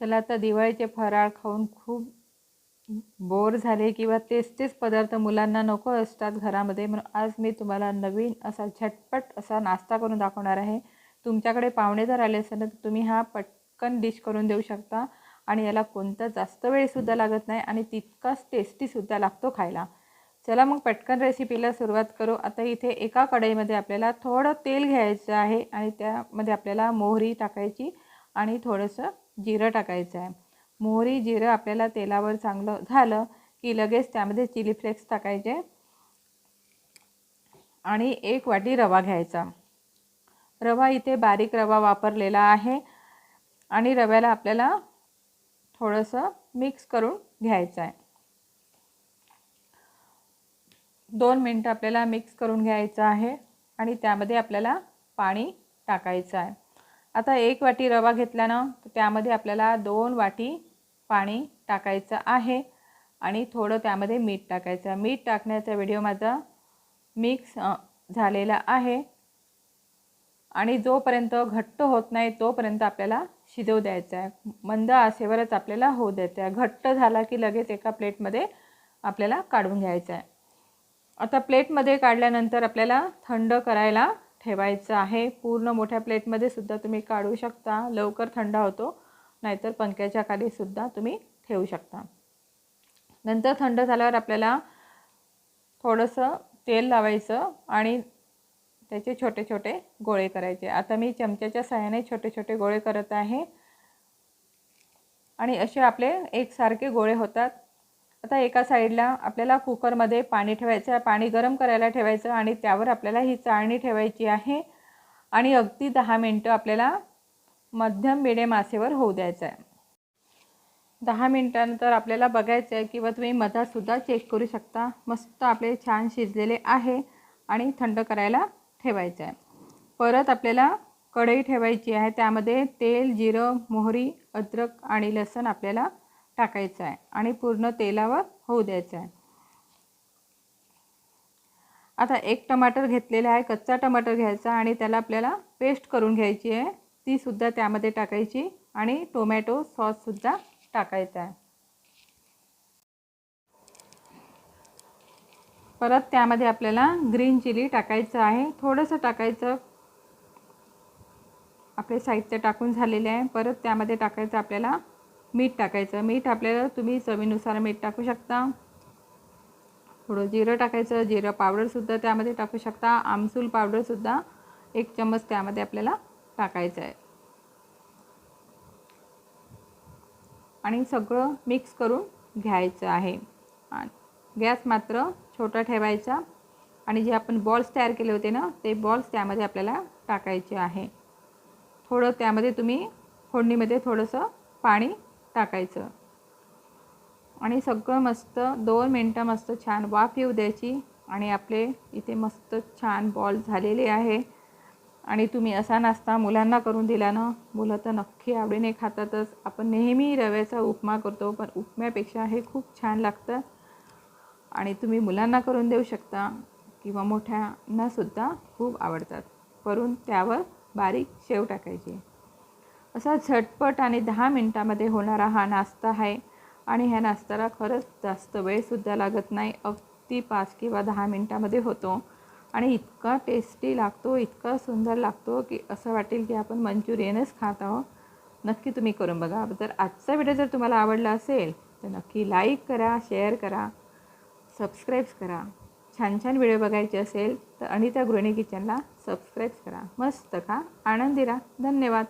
चला आता दिवाळीचे फराळ खाऊन खूप बोर झाले किंवा तेच तेच पदार्थ मुलांना नको असतात घरामध्ये. म्हणून आज मी तुम्हाला नवीन असा झटपट असा नाश्ता करून दाखवणार आहे. तुमच्याकडे पाहुणे जर आले असेल तर तुम्ही हा पटकन डिश करून देऊ शकता. आणि याला कोणता जास्त वेळसुद्धा लागत नाही आणि तितकाच टेस्टीसुद्धा लागतो खायला. चला मग पटकन रेसिपीला सुरुवात करू. आता इथे एका कढईमध्ये आपल्याला थोडं तेल घ्यायचं आहे आणि त्यामध्ये आपल्याला मोहरी टाकायची आणि थोडंसं जिरं टाकायचं आहे. मोहरी जिरं आपल्याला तेलावर चांगलं झालं की लगेच त्यामध्ये चिली फ्लेक्स टाकायचे आणि एक वाटी रवा घ्यायचा. रवा इथे बारीक रवा वापरलेला आहे आणि रव्याला आपल्याला थोडंसं मिक्स करून घ्यायचं आहे. दोन मिनटं आपल्याला मिक्स करून घ्यायचं आहे आणि त्यामध्ये आपल्याला पाणी टाकायचं आहे. आता एक वाटी रवा घेतल्यानं तर त्यामध्ये आपल्याला दोन वाटी पाणी टाकायचं आहे आणि थोडं त्यामध्ये मीठ टाकायचं. मीठ टाकण्याचा व्हिडिओ माझा मिक्स झालेला आहे. आणि जोपर्यंत घट्ट होत नाही तोपर्यंत आपल्याला शिजवू द्यायचा आहे. मंद आसेवरच आपल्याला होऊ द्यायचं आहे. घट्ट झाला की लगेच एका प्लेटमध्ये आपल्याला काढून घ्यायचं आहे. आता प्लेटमध्ये काढल्यानंतर आपल्याला थंड करायला ठेवायचं आहे. पूर्ण मोठ्या प्लेटमध्ये सुद्धा तुम्ही काढू शकता. लवकर थंड होतो. नाहीतर पंख्याच्या खालीसुद्धा तुम्ही ठेवू शकता. नंतर थंड झाल्यावर आपल्याला थोडंसं तेल लावायचं आणि त्याचे छोटे छोटे गोळे करायचे. आता मी चमच्याच्या सहाय्याने छोटे छोटे गोळे करत आहे. आणि असे आपले एकसारखे गोळे होतात. आता एका साईडला आपल्याला कुकरमध्ये पाणी ठेवायचं आहे पाणी गरम करायला ठेवायचं आणि त्यावर आपल्याला ही चाळणी ठेवायची आहे. आणि अगदी दहा मिनटं आपल्याला मध्यम मिडियम आसेवर होऊ द्यायचं आहे. दहा मिनटानंतर आपल्याला बघायचं आहे किंवा तुम्ही मधातसुद्धा चेक करू शकता. मस्त आपले छान शिजलेले आहे आणि थंड करायला ठेवायचं आहे. परत आपल्याला कढई ठेवायची आहे. त्यामध्ये तेल जिरं मोहरी अद्रक आणि लसण आपल्याला टाकायचं आहे आणि पूर्ण तेलावर होऊ द्यायचं आहे. आता एक टमाटर घेतलेला आहे कच्चा टमाटर घ्यायचा आणि त्याला आपल्याला पेस्ट करून घ्यायची आहे. तीसुद्धा त्यामध्ये टाकायची आणि टोमॅटो सॉससुद्धा टाकायचा आहे. परत त्यामध्ये आपल्याला ग्रीन चिली टाकायचं आहे. थोडंसं टाकायचं. आपले साहित्य टाकून झालेले आहे. परत त्यामध्ये टाकायचं आपल्याला मीठ टाकायचं. मीठ आपल्याला तुम्ही चवीनुसार मीठ टाकू शकता. थोडं जिरं टाकायचं. जिरं पावडरसुद्धा त्यामध्ये टाकू शकता. आमसूल पावडरसुद्धा एक चम्मच त्यामध्ये आपल्याला टाकायचं आहे. आणि सगळं मिक्स करून घ्यायचं आहे. गॅस मात्र छोटा ठेवायचा. आणि जे आपण बॉल्स तयार केले होते ना ते बॉल्स त्यामध्ये आपल्याला टाकायचे आहे. थोडं त्यामध्ये तुम्ही फोडणीमध्ये थोडंसं पाणी टाकायचं. आणि सगळं मस्त दोन मिनटं मस्त छान वाफ येऊ द्यायची. आणि आपले इथे मस्त छान बॉल झालेले आहे. आणि तुम्ही असा नाश्ता मुलांना करून दिला ना मुलं तर नक्की आवडीने खातातच. आपण नेहमी रव्याचा उपमा करतो पण उपम्यापेक्षा हे खूप छान लागतं. आणि तुम्ही मुलांना करून देऊ शकता किंवा मोठ्यांनासुद्धा खूप आवडतात. करून त्यावर बारीक शेव टाकायची. असा झटपट आणि दहा मिनटामध्ये होणारा हा नाश्ता आहे. आणि ह्या नाश्त्याला खरंच जास्त वेळसुद्धा लागत नाही. अगदी पाच किंवा दहा मिनटामध्ये होतो. आणि इतका टेस्टी लागतो इतका सुंदर लागतो की असं वाटेल की आपण मंचुरियनच खात आहोत. नक्की तुम्ही करून बघा. तर आजचा व्हिडिओ जर तुम्हाला आवडला असेल तर नक्की लाईक करा शेअर करा सबस्क्राईब करा. छान छान व्हिडिओ बघायचे असेल तर अनिता गृहिणी किचनला सबस्क्राईब करा. मस्त खा. आनंदी राहा. धन्यवाद.